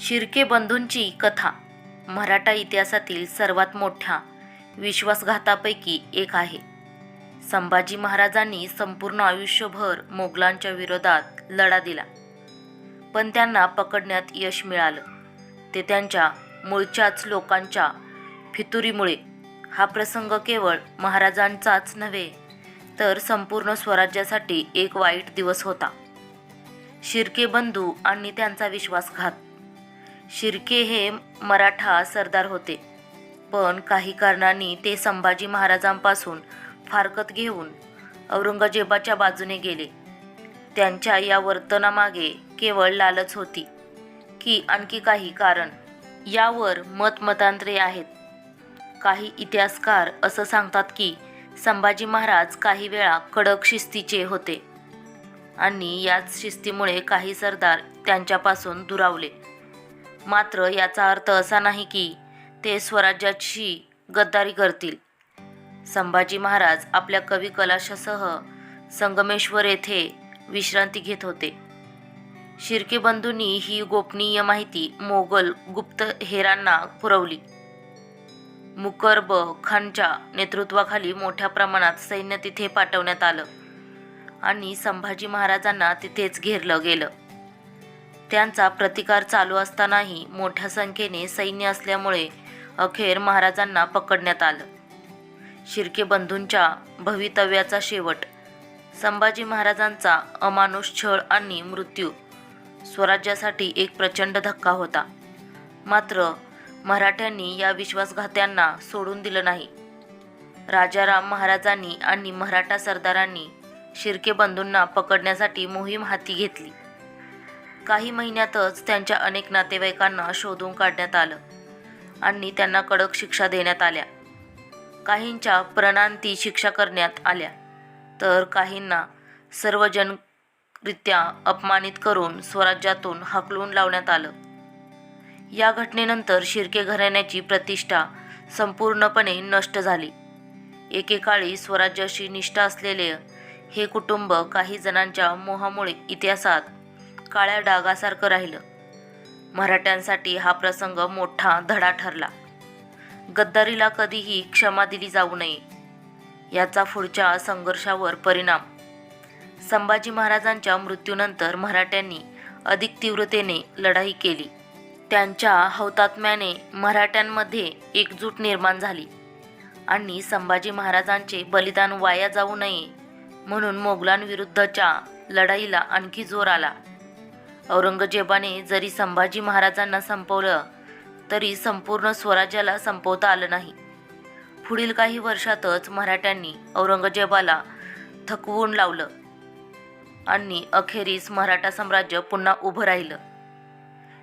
शिर्के बंधूंची कथा. मराठा इतिहासातील सर्वात मोठ्या विश्वासघातापैकी एक आहे. संभाजी महाराजांनी संपूर्ण आयुष्यभर मोगलांच्या विरोधात लढा दिला. पण त्यांना पकडण्यात यश मिळालं. ते त्यांच्या मूळच्याच लोकांच्या फितुरीमुळे. हा प्रसंग केवळ महाराजांचाच नव्हे तर संपूर्ण स्वराज्यासाठी एक वाईट दिवस होता. शिर्के बंधू आणि त्यांचा विश्वासघात. शिर्के हे मराठा सरदार होते. पण काही कारणांनी ते संभाजी महाराजांपासून फारकत घेऊन औरंगजेबाच्या बाजूने गेले. त्यांच्या या वर्तनामागे केवळ लालच होती की आणखी काही कारण यावर मतमतांतरे आहेत. काही इतिहासकार असं सांगतात की संभाजी महाराज काही वेळा कडक शिस्तीचे होते आणि याच शिस्तीमुळे काही सरदार त्यांच्यापासून दुरावले. मात्र याचा अर्थ असा नाही की ते स्वराज्याची गद्दारी करतील. संभाजी महाराज आपल्या कवी कलाशासह संगमेश्वर येथे विश्रांती घेत होते. शिर्के बंधूंनी ही गोपनीय माहिती मोगल गुप्तहेरांना पुरवली. मुकरब खानच्या नेतृत्वाखाली मोठ्या प्रमाणात सैन्य तिथे पाठवण्यात आलं आणि संभाजी महाराजांना तिथेच घेरलं गेलं. त्यांचा प्रतिकार चालू असतानाही मोठ्या संख्येने सैन्य असल्यामुळे अखेर महाराजांना पकडण्यात आलं. शिर्के बंधूंच्या भवितव्याचा शेवट संभाजी महाराजांचा अमानुष छळ आणि मृत्यू स्वराज्यासाठी एक प्रचंड धक्का होता. मात्र मराठ्यांनी या विश्वासघात्यांना सोडून दिलं नाही. राजाराम महाराजांनी आणि मराठा सरदारांनी शिर्के बंधूंना पकडण्यासाठी मोहीम हाती घेतली. काही महिन्यातच त्यांच्या अनेक नातेवाईकांना शोधून काढण्यात आलं आणि त्यांना कडक शिक्षा देण्यात आल्या. काहींच्या प्रणांती शिक्षा करण्यात आल्या तर काहींना सर्वजनरित्या अपमानित करून स्वराज्यातून हाकलून लावण्यात आलं. या घटनेनंतर शिर्के घराण्याची प्रतिष्ठा संपूर्णपणे नष्ट झाली. एकेकाळी स्वराज्याशी निष्ठा असलेले हे कुटुंब काही जणांच्या मोहामुळे इतिहासात काळ्या डागासारखं राहिलं. मराठ्यांसाठी हा प्रसंग मोठा धडा ठरला. गद्दारीला कधीही क्षमा दिली जाऊ नये. याचा पुढच्या संघर्षावर परिणाम. संभाजी महाराजांच्या मृत्यूनंतर मराठ्यांनी अधिक तीव्रतेने लढाई केली. त्यांच्या हौतात्म्याने मराठ्यांमध्ये एकजूट निर्माण झाली. आणि संभाजी महाराजांचे बलिदान वाया जाऊ नये म्हणून मोगलांविरुद्धच्या लढाईला आणखी जोर आला. औरंगजेबाने जरी संभाजी महाराजांना संपवलं तरी संपूर्ण स्वराज्याला संपवता आलं नाही. पुढील काही वर्षातच मराठ्यांनी औरंगजेबाला थकवून लावलं आणि अखेरीस मराठा साम्राज्य पुन्हा उभं राहिलं.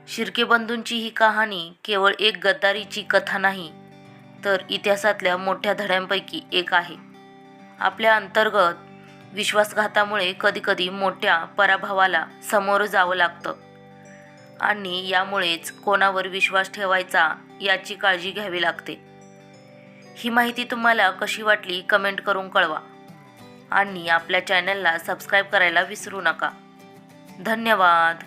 शिर्के बंधूंची ही कहाणी केवळ एक गद्दारीची कथा नाही तर इतिहासातल्या मोठ्या धड्यांपैकी एक आहे. आपल्या अंतर्गत विश्वासघातामुळे कधीकधी मोठ्या पराभवाला सामोरं जावं लागतं. आणि यामुळेच कोणावर विश्वास ठेवायचा याची काळजी घ्यावी लागते. ही माहिती तुम्हाला कशी वाटली कमेंट करून कळवा. आणि आपल्या चॅनलला सबस्क्राईब करायला विसरू नका. धन्यवाद.